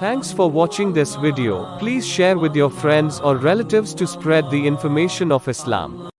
Thanks for watching this video. Please share with your friends or relatives to spread the information of Islam.